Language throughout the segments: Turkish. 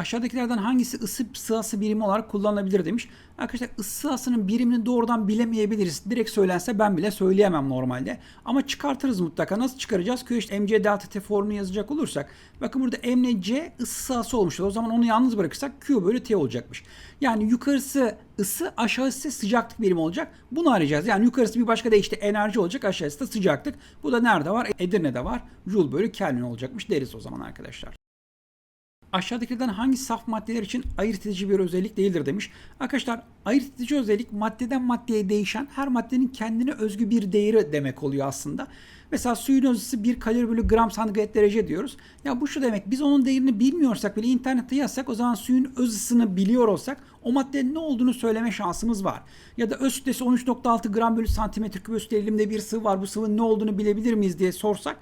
Aşağıdakilerden hangisi ısı sırası birimi olarak kullanılabilir demiş. Arkadaşlar ısı sırasının birimini doğrudan bilemeyebiliriz. Direkt söylense ben bile söyleyemem normalde. Ama çıkartırız mutlaka. Nasıl çıkaracağız? Q işte mc delta t formunu yazacak olursak. Bakın burada m ile c ısı sırası olmuştur. O zaman onu yalnız bırakırsak Q bölü t olacakmış. Yani yukarısı ısı aşağısı sıcaklık birimi olacak. Bunu arayacağız. Yani yukarısı bir başka deyişle enerji olacak. Aşağısı da sıcaklık. Bu da nerede var? Edirne'de var. Joule bölü Kelvin olacakmış deriz o zaman arkadaşlar. Aşağıdakilerden hangi saf maddeler için ayırt edici bir özellik değildir demiş. Arkadaşlar ayırt edici özellik maddeden maddeye değişen her maddenin kendine özgü bir değeri demek oluyor aslında. Mesela suyun özüsü 1 kalori bölü gram santigrat derece diyoruz. Ya bu şu demek biz onun değerini bilmiyorsak bile internette yazsak o zaman suyun öz ısısını biliyor olsak o maddenin ne olduğunu söyleme şansımız var. Ya da öz kütlesi 13.6 gram bölü santimetre küp elimde bir sıvı var bu sıvının ne olduğunu bilebilir miyiz diye sorsak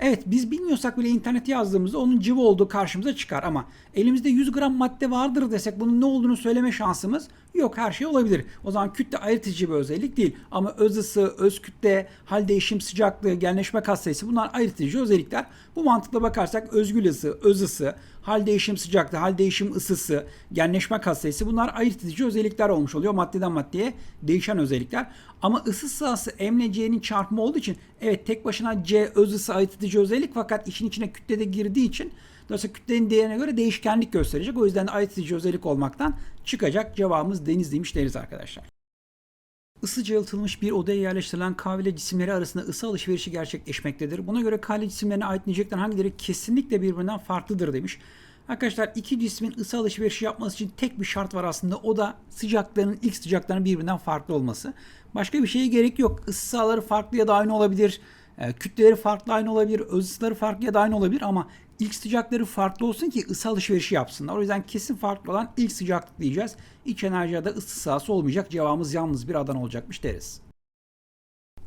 Evet biz bilmiyorsak bile internete yazdığımızda onun cıvı olduğu karşımıza çıkar. Ama elimizde 100 gram madde vardır desek bunun ne olduğunu söyleme şansımız yok her şey olabilir. O zaman kütle ayırt bir özellik değil ama öz ısı, öz kütle, hal değişim sıcaklığı, genleşme katsayısı bunlar ayırt özellikler. Bu mantıkla bakarsak özgül ısı, öz ısı, hal değişim sıcaklığı, hal değişim ısısı, genleşme katsayısı bunlar ayırt özellikler olmuş oluyor. Maddeden maddeye değişen özellikler. Ama ısı sırası M ile C'nin çarpımı olduğu için evet tek başına C öz ısı ayırt özellik fakat işin içine kütle de girdiği için Dolayısıyla kütlenin değerine göre değişkenlik gösterecek. O yüzden edici özellik olmaktan çıkacak. Cevabımız deniz demiş deriz arkadaşlar. Isıca yalıtılmış bir odaya yerleştirilen kahve cisimleri arasında ısı alışverişi gerçekleşmektedir. Buna göre kahve cisimlerine ait nicelikler hangileri kesinlikle birbirinden farklıdır demiş. Arkadaşlar iki cismin ısı alışverişi yapması için tek bir şart var aslında. O da sıcaklarının ilk sıcaklarının birbirinden farklı olması. Başka bir şeye gerek yok. Isı sahaları farklı ya da aynı olabilir. E, kütleleri farklı aynı olabilir. Öz ısıları farklı ya da aynı olabilir ama ilk sıcakları farklı olsun ki ısı alışverişi yapsınlar. O yüzden kesin farklı olan ilk sıcaklık diyeceğiz. İç enerji ya da ısı sahası olmayacak. Cevabımız yalnız bir adan olacakmış deriz.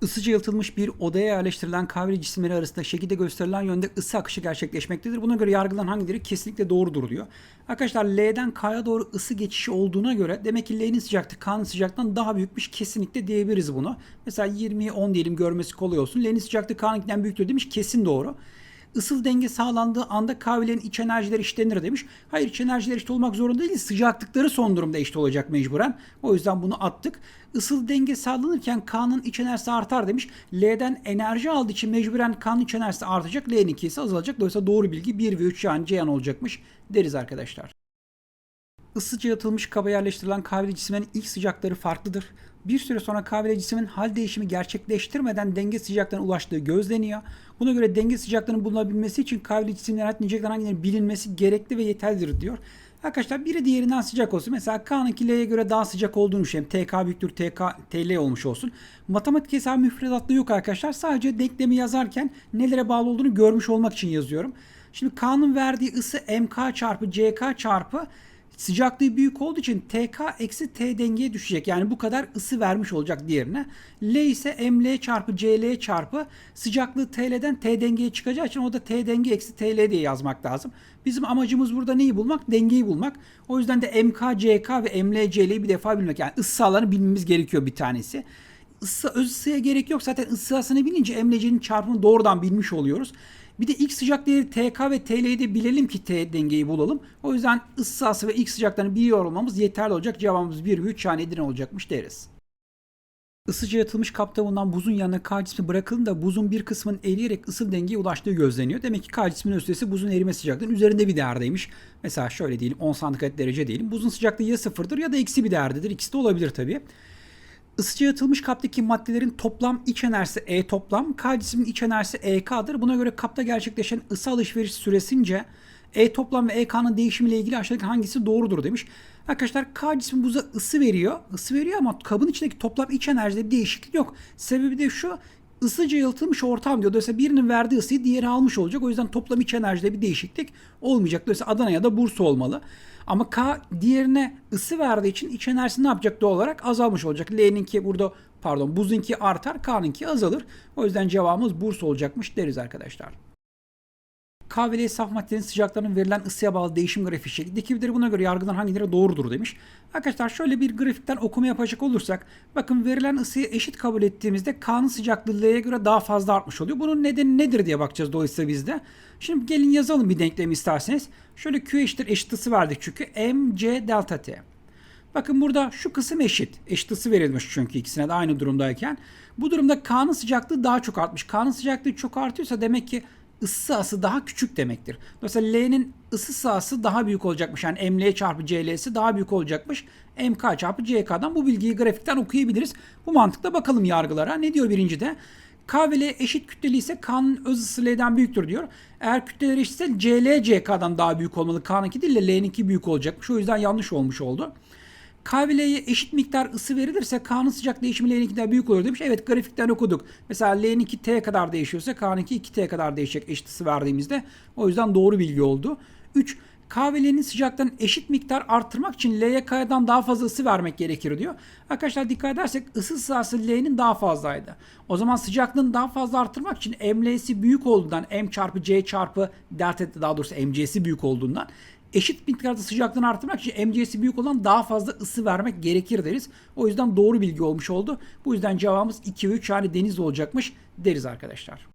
Isıca yalıtılmış bir odaya yerleştirilen kahveli cisimleri arasında şekilde gösterilen yönde ısı akışı gerçekleşmektedir. Buna göre yargılanan hangileri kesinlikle doğrudur diyor. Arkadaşlar L'den K'ya doğru ısı geçişi olduğuna göre demek ki L'nin sıcaklığı K'nın sıcaklığından daha büyükmüş kesinlikle diyebiliriz bunu. Mesela 20'ye 10 diyelim görmesi kolay olsun. L'nin sıcaklığı K'nınkinden büyüktür demiş kesin doğru. Isıl denge sağlandığı anda kahvelerin iç enerjileri eşitlenir demiş. Hayır iç enerjiler eşit olmak zorunda değil. Sıcaklıkları son durumda eşit olacak mecburen. O yüzden bunu attık. Isıl denge sağlanırken K'nın iç enerjisi artar demiş. L'den enerji aldığı için mecburen K'nın iç enerjisi artacak. L'nin ise azalacak. Dolayısıyla doğru bilgi 1 ve 3 yani Ceyhan olacakmış deriz arkadaşlar. Isıca yatılmış kaba yerleştirilen kahveli cisimlerin ilk sıcakları farklıdır. Bir süre sonra kahveli cismin hal değişimi gerçekleştirmeden denge sıcaklığına ulaştığı gözleniyor. Buna göre denge sıcaklığının bulunabilmesi için kahveli cisimlerin ait nicelikler hangilerinin bilinmesi gerekli ve yeterlidir diyor. Arkadaşlar biri diğerinden sıcak olsun. Mesela K'nınki L'ye göre daha sıcak olduğunu düşünelim. TK büyüktür TK TL olmuş olsun. Matematik hesabı müfredatta yok arkadaşlar. Sadece denklemi yazarken nelere bağlı olduğunu görmüş olmak için yazıyorum. Şimdi K'nın verdiği ısı MK çarpı CK çarpı Sıcaklığı büyük olduğu için TK eksi T dengeye düşecek. Yani bu kadar ısı vermiş olacak diğerine. L ise ML çarpı CL çarpı sıcaklığı TL'den T dengeye çıkacağı için o da T denge eksi TL diye yazmak lazım. Bizim amacımız burada neyi bulmak? Dengeyi bulmak. O yüzden de MK, CK ve ML, CL'yi bir defa bilmek. Yani ısı sahalarını bilmemiz gerekiyor bir tanesi. Isı, öz ısıya gerek yok. Zaten ısı sahasını bilince MLC'nin çarpımını doğrudan bilmiş oluyoruz. Bir de ilk sıcak değeri TK ve TL'yi de bilelim ki T dengeyi bulalım. O yüzden ısı ve ilk sıcaklarını biliyor olmamız yeterli olacak. Cevabımız 1 ve 3 yani Edirne olacakmış deriz. Isıca yatılmış kapta bulunan buzun yanına K cismi bırakılın da buzun bir kısmının eriyerek ısı dengeye ulaştığı gözleniyor. Demek ki K cisminin ötesi buzun erime sıcaklığının üzerinde bir değerdeymiş. Mesela şöyle diyelim 10 santigrat derece diyelim. Buzun sıcaklığı ya sıfırdır ya da eksi bir değerdedir. İkisi de olabilir tabii. Isıca yatılmış kaptaki maddelerin toplam iç enerjisi E toplam, K cisminin iç enerjisi EK'dır. Buna göre kapta gerçekleşen ısı alışveriş süresince E toplam ve EK'nın değişimiyle ilgili aşağıdaki hangisi doğrudur demiş. Arkadaşlar K cismi buza ısı veriyor. Isı veriyor ama kabın içindeki toplam iç enerjide bir değişiklik yok. Sebebi de şu ısıca yalıtılmış ortam diyor. Dolayısıyla birinin verdiği ısıyı diğeri almış olacak. O yüzden toplam iç enerjide bir değişiklik olmayacak. Dolayısıyla Adana ya da Bursa olmalı. Ama K diğerine ısı verdiği için iç enerjisi ne yapacak doğal olarak? Azalmış olacak. L'ninki burada pardon buzunki artar, K'nınki azalır. O yüzden cevabımız Bursa olacakmış deriz arkadaşlar. K ve L saf maddenin sıcaklığının verilen ısıya bağlı değişim grafiği şekli dikibilir. Buna göre yargıdan hangileri doğrudur demiş. Arkadaşlar şöyle bir grafikten okuma yapacak olursak bakın verilen ısıyı eşit kabul ettiğimizde K'nın sıcaklığı L'ye göre daha fazla artmış oluyor. Bunun nedeni nedir diye bakacağız dolayısıyla bizde. Şimdi gelin yazalım bir denklem isterseniz. Şöyle Q eşittir eşit ısı verdik çünkü MC delta T. Bakın burada şu kısım eşit. Eşit ısı verilmiş çünkü ikisine de aynı durumdayken. Bu durumda K'nın sıcaklığı daha çok artmış. K'nın sıcaklığı çok artıyorsa demek ki ısı sahası daha küçük demektir. Dolayısıyla L'nin ısı sahası daha büyük olacakmış. Yani ML çarpı CL'si daha büyük olacakmış. MK çarpı CK'dan bu bilgiyi grafikten okuyabiliriz. Bu mantıkla bakalım yargılara. Ne diyor birincide? K ve L eşit kütleli ise K'nın öz ısı L'den büyüktür diyor. Eğer kütleler eşitse CL CK'dan daha büyük olmalı. K'nınki değil de L'ninki büyük olacakmış. O yüzden yanlış olmuş oldu. K ve L'ye eşit miktar ısı verilirse K'nın sıcak değişimi L'ninkinden büyük olur demiş. Evet grafikten okuduk. Mesela L'ninki T kadar değişiyorsa K'ninki 2T kadar değişecek eşit ısı verdiğimizde. O yüzden doğru bilgi oldu. 3. K ve sıcaklığını eşit miktar arttırmak için L'ye K'dan daha fazla ısı vermek gerekir diyor. Arkadaşlar dikkat edersek ısı sahası L'nin daha fazlaydı. O zaman sıcaklığını daha fazla arttırmak için ML'si büyük olduğundan M çarpı C çarpı delta daha doğrusu MC'si büyük olduğundan eşit miktarda sıcaklığını arttırmak için MC'si büyük olan daha fazla ısı vermek gerekir deriz. O yüzden doğru bilgi olmuş oldu. Bu yüzden cevabımız 2 ve 3 yani deniz olacakmış deriz arkadaşlar.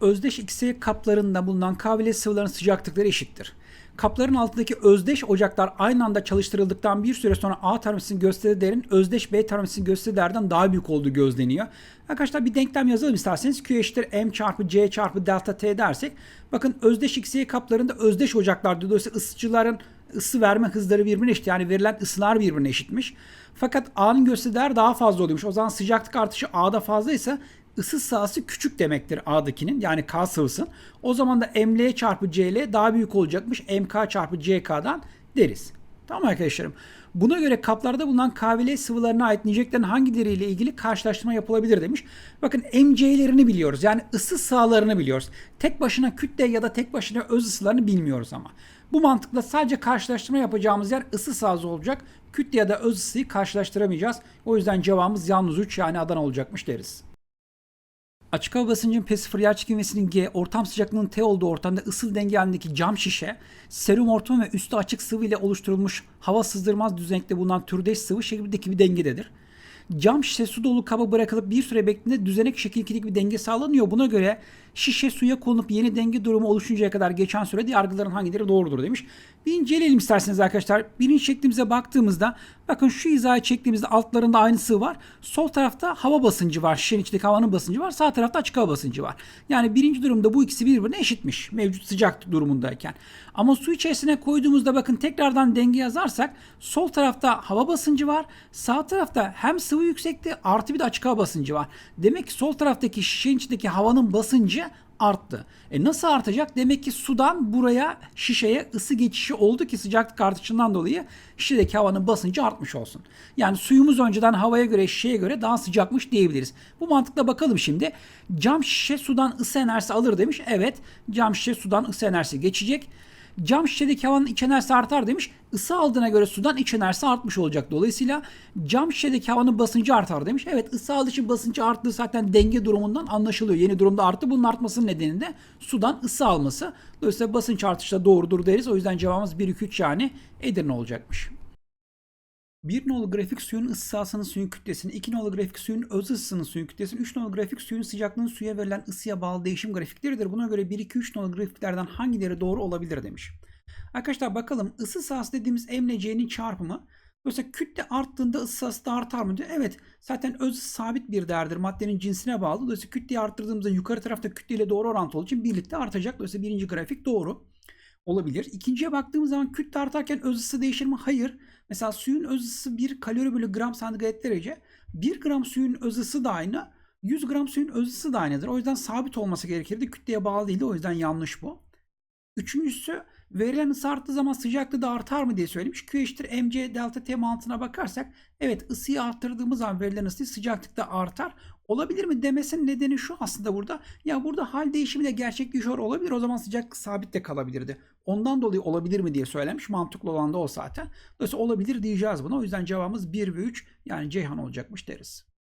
Özdeş XY kaplarında bulunan kahveli sıvıların sıcaklıkları eşittir. Kapların altındaki özdeş ocaklar aynı anda çalıştırıldıktan bir süre sonra A termosinin gösterdiği değerin özdeş B termosinin gösterdiği değerden daha büyük olduğu gözleniyor. Arkadaşlar bir denklem yazalım isterseniz. Q eşittir M çarpı C çarpı delta T dersek. Bakın özdeş XY kaplarında özdeş ocaklar dolayısıyla ısıtıcıların ısı verme hızları birbirine eşit. Yani verilen ısılar birbirine eşitmiş. Fakat A'nın gösterdiği değer daha fazla oluyormuş. O zaman sıcaklık artışı A'da fazlaysa ısı sahası küçük demektir A'dakinin yani K sıvısın. O zaman da ML çarpı CL daha büyük olacakmış MK çarpı CK'dan deriz. Tamam arkadaşlarım. Buna göre kaplarda bulunan KVL sıvılarına ait niceklerin hangileriyle ilgili karşılaştırma yapılabilir demiş. Bakın MC'lerini biliyoruz. Yani ısı sahalarını biliyoruz. Tek başına kütle ya da tek başına öz ısılarını bilmiyoruz ama. Bu mantıkla sadece karşılaştırma yapacağımız yer ısı sahası olacak. Kütle ya da öz ısıyı karşılaştıramayacağız. O yüzden cevabımız yalnız 3 yani Adana olacakmış deriz. Açık hava basıncının P0 yer çekilmesinin G, ortam sıcaklığının T olduğu ortamda ısıl denge halindeki cam şişe, serum ortam ve üstü açık sıvı ile oluşturulmuş hava sızdırmaz düzenekte bulunan türdeş sıvı şeklindeki bir dengededir. Cam şişe su dolu kaba bırakılıp bir süre beklediğinde düzenek şekildeki bir denge sağlanıyor. Buna göre şişe suya konulup yeni denge durumu oluşuncaya kadar geçen sürede yargıların hangileri doğrudur demiş. Bir inceleyelim isterseniz arkadaşlar. Birinci şeklimize baktığımızda bakın şu hizaya çektiğimizde altlarında aynı sıvı var. Sol tarafta hava basıncı var. Şişenin içindeki havanın basıncı var. Sağ tarafta açık hava basıncı var. Yani birinci durumda bu ikisi birbirine eşitmiş. Mevcut sıcaklık durumundayken. Ama su içerisine koyduğumuzda bakın tekrardan denge yazarsak sol tarafta hava basıncı var. Sağ tarafta hem sıvı yüksekte artı bir de açık hava basıncı var. Demek ki sol taraftaki şişenin içindeki havanın basıncı arttı. E nasıl artacak? Demek ki sudan buraya şişeye ısı geçişi oldu ki sıcaklık artışından dolayı şişedeki havanın basıncı artmış olsun. Yani suyumuz önceden havaya göre şişeye göre daha sıcakmış diyebiliriz. Bu mantıkla bakalım şimdi. Cam şişe sudan ısı enerjisi alır demiş. Evet cam şişe sudan ısı enerjisi geçecek. Cam şişedeki havanın iç enerjisi artar demiş. Isı aldığına göre sudan iç enerjisi artmış olacak. Dolayısıyla cam şişedeki havanın basıncı artar demiş. Evet ısı alışı basıncı arttığı zaten denge durumundan anlaşılıyor. Yeni durumda arttı. Bunun artmasının nedeni de sudan ısı alması. Dolayısıyla basınç artışı da doğrudur deriz. O yüzden cevabımız 1 2 3 yani Edirne olacakmış. Bir nolu grafik suyun ısı sahasının suyun kütlesini, iki nolu grafik suyun öz ısısının suyun kütlesini, üç nolu grafik suyun sıcaklığının suya verilen ısıya bağlı değişim grafikleridir. Buna göre 1, 2, 3 nolu grafiklerden hangileri doğru olabilir demiş. Arkadaşlar bakalım ısı sahası dediğimiz M ile C'nin çarpımı. Mesela kütle arttığında ısı sahası da artar mı diyor. Evet zaten öz sabit bir değerdir. Maddenin cinsine bağlı. Dolayısıyla kütleyi arttırdığımızda yukarı tarafta kütleyle doğru orantılı olduğu için birlikte artacak. Dolayısıyla birinci grafik doğru olabilir. İkinciye baktığımız zaman kütle artarken öz ısı değişir mi? Hayır. Mesela suyun öz ısısı 1 kalori bölü gram santigrat derece. 1 gram suyun öz ısısı da aynı. 100 gram suyun öz ısısı da aynıdır. O yüzden sabit olması gerekirdi. Kütleye bağlı değildi. O yüzden yanlış bu. Üçüncüsü verilen ısı arttığı zaman sıcaklığı da artar mı diye söylemiş. Q eşittir mc delta t mantığına bakarsak evet ısıyı arttırdığımız zaman verilen ısı sıcaklık da artar. Olabilir mi demesinin nedeni şu aslında burada. Ya burada hal değişimi de gerçekleşiyor olabilir. O zaman sıcaklık sabit de kalabilirdi. Ondan dolayı olabilir mi diye söylemiş. Mantıklı olan da o zaten. Dolayısıyla olabilir diyeceğiz buna. O yüzden cevabımız 1 ve 3 yani Ceyhan olacakmış deriz.